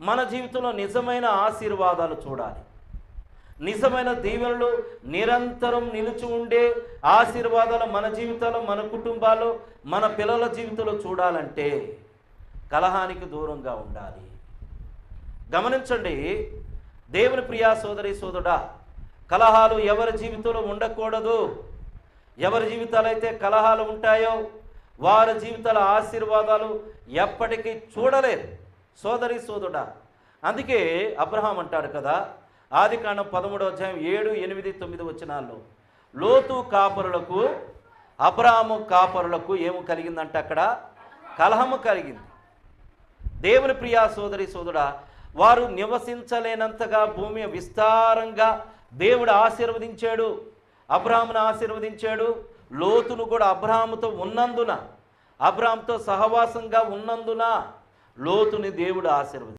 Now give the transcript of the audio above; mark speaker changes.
Speaker 1: మన జీవితంలో నిజమైన ఆశీర్వాదాలు చూడాలి. నిజమైన దీవెనలు నిరంతరం నిలిచి ఉండే ఆశీర్వాదాలు మన జీవితాల్లో మన కుటుంబాల్లో మన పిల్లల జీవితంలో చూడాలంటే కలహానికి దూరంగా ఉండాలి. గమనించండి దేవుని ప్రియా సోదరి సోదరుడా కలహాలు ఎవరి జీవితంలో ఉండకూడదు? ఎవరి జీవితాలైతే కలహాలు ఉంటాయో వారి జీవితాల ఆశీర్వాదాలు ఎప్పటికీ చూడలేరు. సోదరి సోదరుడా. అందుకే అబ్రహాం అంటాడు కదా ఆది కాండం పదమూడో అధ్యాయం ఏడు ఎనిమిది తొమ్మిది వచనాల్లో లోతు కాపరులకు అబ్రాహాము కాపరులకు ఏమి కలిగిందంటే అక్కడ? కలహము కలిగింది. దేవుని ప్రియా సోదరి సోదరుడా వారు నివసించలేనంతగా భూమి విస్తారంగా దేవుడు ఆశీర్వదించాడు అబ్రాహ్మును ఆశీర్వదించాడు లోతును కూడా అబ్రాహాముతో ఉన్నందున అబ్రాహ్మతో సహవాసంగా ఉన్నందున లోతుని దేవుడు ఆశీర్వదించాడు.